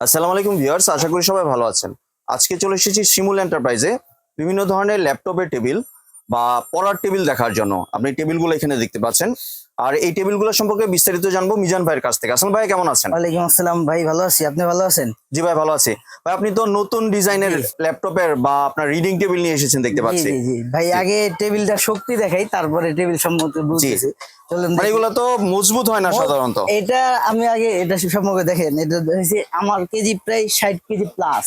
আসসালামু আলাইকুম ভিউয়ার্স, আশা করি সবাই ভালো আছেন। আজকে চলে এসেছি শিমুল এন্টারপ্রাইজে বিভিন্ন ধরনের ল্যাপটপের টেবিল বা পড়ার টেবিল দেখার জন্য। আপনি টেবিলগুলো এখানে দেখতে পাচ্ছেন। আর এই টেবিলগুলো সম্পর্কে বিস্তারিত জানব মিজান ভাইয়ের কাছ থেকে। আসল ভাই কেমন আছেন? ওয়ালাইকুম আসসালাম। ভাই ভালো আছি। আপনি ভালো আছেন? জি ভাই ভালো আছি। ভাই আপনি তো নতুন ডিজাইনের ল্যাপটপের বা আপনার রিডিং টেবিল নিয়ে এসেছেন দেখতে পাচ্ছি। জি জি। ভাই আগে টেবিলটা শক্তি দেখাই তারপরে টেবিল সম্বন্ধে বুঝতেছি চলুন মানে দেখি। এগুলো তো মজবুত হয় না সাধারণত। এটা আমি আগে এটা সম্পর্কে দেখেন। এটা হচ্ছে আমার কেজি প্রায় ষাট কেজি প্লাস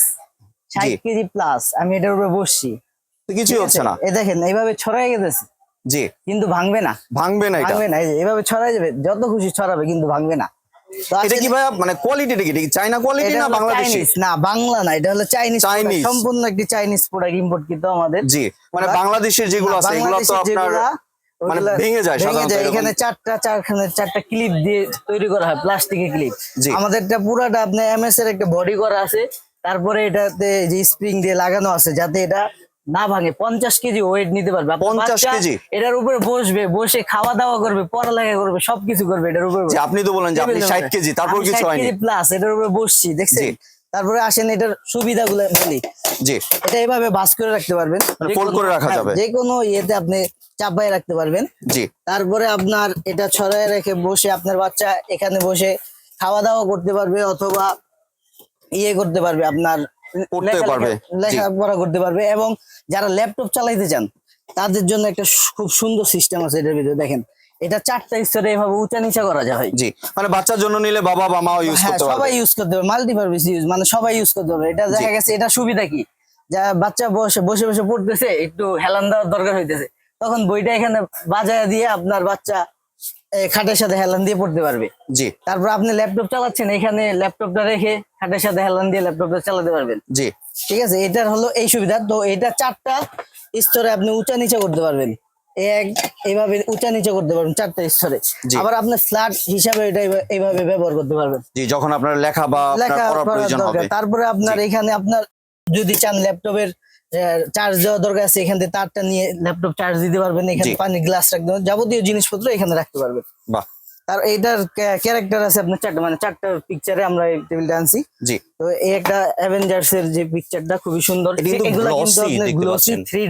ষাট জি। কেজি প্লাস আমি এটার উপরে বসছি। তো কিছুই হচ্ছে না। এ দেখেন এইভাবে ছড়াই গেছে। জি। কিন্তু ভাঙবে না। ভাঙবে না এটা। ভাঙবে না এই যে এভাবে ছড়াই যাবে যত খুশি ছড়াবে কিন্তু ভাঙবে না। তো এটা কি ভাই মানে কোয়ালিটিটা কি? চাইনা কোয়ালিটি না বাংলাদেশি না বাংলা না এটা হলো চাইনিজ। সম্পূর্ণ একটি চাইনিজ প্রোডাক্ট ইম্পোর্ট কিন্তু আমাদের। জি মানে বাংলাদেশের যেগুলো আছে এগুলো তো আপনার মানে ভেঙে যায় সাধারণত এখানে চারটা চারখানে চারটা ক্লিপ দিয়ে তৈরি করা হয় প্লাস্টিকের ক্লিপ। আমাদেরটা পুরাটা আপনার এমএস এর একটা বডি করা আছে। তারপরে এটাতে যে স্প্রিং দিয়ে লাগানো আছে যাতে এটা না ভাঙে পঞ্চাশ কেজি ওয়েট নিতে পারবে। আপনার 50 বাচ্চা কেজি? এটার উপরে বসবে বসে খাওয়া দাওয়া করবে পড়ালেখা করবে সবকিছু করবে এটার উপরে। আপনি তো বলেন যে আপনি ষাট কেজি তারপর কিছু হয়নি। প্লাস এটার উপরে বসছি দেখছেন? জি। তারপরে আসেন এটার সুবিধাগুলো বলি। জি। এটা এইভাবে ভাস করে রাখতে পারবেন। মানে fold কোনো- করে রাখা হ্যাঁ, যাবে। যে কোনো ইয়েতে আপনি চাপায় রাখতে পারবেন। জি। তারপরে আপনার এটা ছড়ায় রেখে বসে আপনার বাচ্চা এখানে বসে খাওয়া দাওয়া করতে পারবে অথবা ইয়ে করতে পারবে আপনার পারবে, লেখাপড়া করতে পারবে এবং যারা ল্যাপটপ চালাইতে চান তাদের জন্য একটা খুব সুন্দর সিস্টেম আছে এটার ভিতরে দেখেন। এটা চারটা স্তরে এভাবে উঁচা নিচা করা যায় জি মানে বাচ্চার জন্য নিলে বাবা বা মাও ইউজ হ্যাঁ করতে সবাই ইউজ করতে পারবে মাল্টিপারপাস ইউজ মানে সবাই ইউজ করতে পারবে। এটা দেখা গেছে এটা সুবিধা কি? যা বাচ্চা বসে বসে বসে পড়তেছে একটু হেলান দেওয়ার দরকার হইতেছে। তখন বইটা এখানে বাজায় দিয়ে আপনার বাচ্চা খাটের সাথে হেলান দিয়ে পড়তে পারবে। জি। তারপর আপনি ল্যাপটপ চালাচ্ছেন এখানে ল্যাপটপটা রেখে খাটের সাথে হেলান দিয়ে ল্যাপটপটা চালাতে পারবেন। জি। ঠিক আছে এটার হলো এই সুবিধা। তো এটা চারটা স্তরে আপনি উঁচা নিচা করতে পারবেন। এক এইভাবে উঁচা নিচা করতে পারবেন চারটা স্তরে। আবার আপনার ফ্ল্যাট হিসাবে এটা এইভাবে- ব্যবহার করতে পারবেন। জি যখন আপনার লেখা বা আপনার লেখা পড়ার প্রয়োজন হবে। তারপরে আপনার এখানে আপনার যদি চান ল্যাপটপের চার্জ দেওয়া দরকার আছে এখান থেকে তারটা নিয়ে ল্যাপটপ চার্জ দিতে পারবেন এখানে পানি গ্লাস রাখতে পারবেন যাবতীয় জিনিসপত্র এখানে রাখতে পারবেন। বাহ। তার এইটার ক্যারেক্টার আছে আপনার চারটা মানে চারটা পিকচারে আমরা এই টেবিলটা আনছি। জি। তো এই একটা অ্যাভেঞ্জার্স এর যে পিকচারটা খুবই সুন্দর। এগুলা কিন্তু আপনার গ্লোসি পাচ্ছেন। থ্রি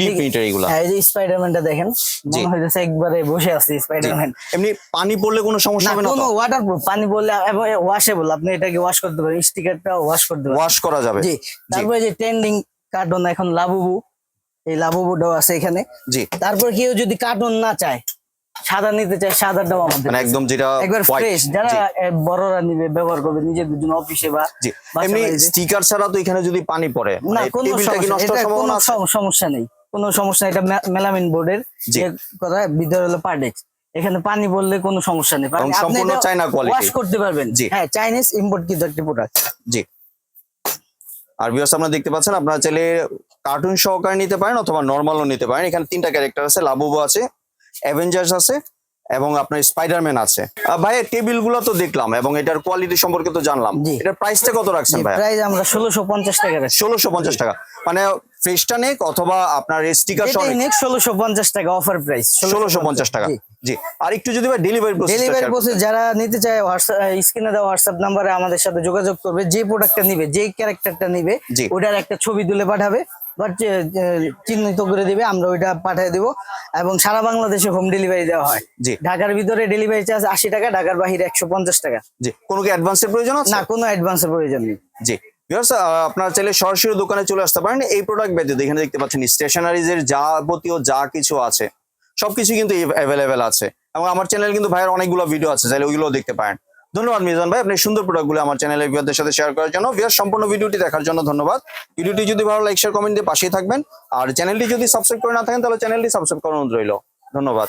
ডি প্রিন্টের এগুলা। হ্যাঁ এই যে স্পাইডারম্যানটা দেখেন। মনে হইতেছে একবারে বসে আছে। স্পাইডারম্যান এমনি পানি পড়লে কোনো সমস্যা হবে না কোনো ওয়াটারপ্রুফ পানি বললে ওয়াশেবল আপনি এটাকে ওয়াশ করতে পারেন স্টিকারটা ওয়াশ করতে পারেন। ওয়াশ করা যাবে। জি। তারপরে যে ট্রেন্ডিং কার্টুন এখন লাবুবু। এই লাবুবুটাও আছে এখানে। জি। তারপর কেউ যদি কার্টুন না চায় সাদা নিতে চায় সাদাটাও আমাদের মানে একদম যেটা একবার ফ্রেশ যারা বড়রা নিবে ব্যবহার করবে নিজেদের জন্য অফিসে বা এমনি স্টিকার ছাড়া তো এখানে যদি পানি পড়ে না মানে কোনো কি সমস্যা নষ্ট হওয়ার কোনো সম্ভাবনা আছে? সম- সমস্যা নেই। কোনো সমস্যা এটা মেলামিন বোর্ডের জি। কথা ভিতরে হলো পার্ডেক্স এখানে পানি বললে কোনো সমস্যা নেই। সম্পূর্ণ চায়না quality। ওয়াশ করতে পারবেন। জি। হ্যাঁ চাইনিজ ইম্পোর্ট কিন্তু একটি প্রোডাক্ট জি। আর ভিউয়ার্স আপনারা দেখতে পাচ্ছেন, আপনারা চাইলে কার্টুন সহকারে নিতে পারেন অথবা নর্মালও নিতে পারেন। এখানে তিনটা ক্যারেক্টার আছে, লাবুবো আছে অ্যাভেঞ্জার্স আছে এবং আপনার স্পাইডারম্যান আছে। ভাই টেবিলগুলো তো দেখলাম এবং এটার কোয়ালিটি সম্পর্কে তো জানলাম। এটার প্রাইসটা কত রাখছেন ভাই প্রাইস আমরা ষোলোশো পঞ্চাশ টাকা রাখছি। ষোলোশো পঞ্চাশ টাকা। মানে ফ্রেশটা নেক অথবা আপনার স্টিকার সহ নেক্সট ষোলোশো পঞ্চাশ টাকা অফার প্রাইস ষোলোশো পঞ্চাশ টাকা। জি। আর একটু যদি ভাই ডেলিভারি প্রসেস ডেলিভারি প্রসেস যারা নিতে চায় স্ক্রিনে দেওয়া হোয়াটসঅ্যাপ নাম্বারে আমাদের সাথে যোগাযোগ করবে। যে প্রোডাক্টটা নিবে যে ক্যারেক্টারটা নিবে। ওটার একটা ছবি তুলে পাঠাবে। চিহ্নিত করে দিবে আমরা ওইটা পাঠিয়ে দিব। এবং সারা বাংলাদেশে হোম ডেলিভারি দেওয়া হয়। জি। ঢাকার ভিতরে ডেলিভারি চার্জ আশি টাকা ঢাকার বাহিরে একশো পঞ্চাশ টাকা। জি। কোনো কি অ্যাডভান্সের প্রয়োজন আছে? না কোনো অ্যাডভান্সের প্রয়োজন নেই। জি। আপনারা চাইলে সরাসরি দোকানে চলে আসতে পারেন। এই প্রোডাক্ট ব্যতীত এখানে দেখতে পাচ্ছেন স্টেশনারিজের যাবতীয় যা কিছু আছে সবকিছু কিন্তু অ্যাভেলেবেল আছে। এবং আমার চ্যানেল কিন্তু ভাইয়ের অনেকগুলো ভিডিও আছে চাইলে ওইগুলো দেখতে পারেন। ধন্যবাদ মিজান ভাই। আপনি সুন্দর প্রোডাক্টগুলো আমার চ্যানেলের ভিউয়ারদের সাথে শেয়ার করার জন্য। ভিউয়ার সম্পূর্ণ ভিডিওটি দেখার জন্য ধন্যবাদ। ভিডিওটি যদি ভালো লাইক শেয়ার কমেন্ট দিয়ে পাশেই থাকবেন। আর চ্যানেলটি যদি সাবস্ক্রাইব করে না থাকেন, তাহলে চ্যানেলটি সাবস্ক্রাইব করানো রইল। ধন্যবাদ।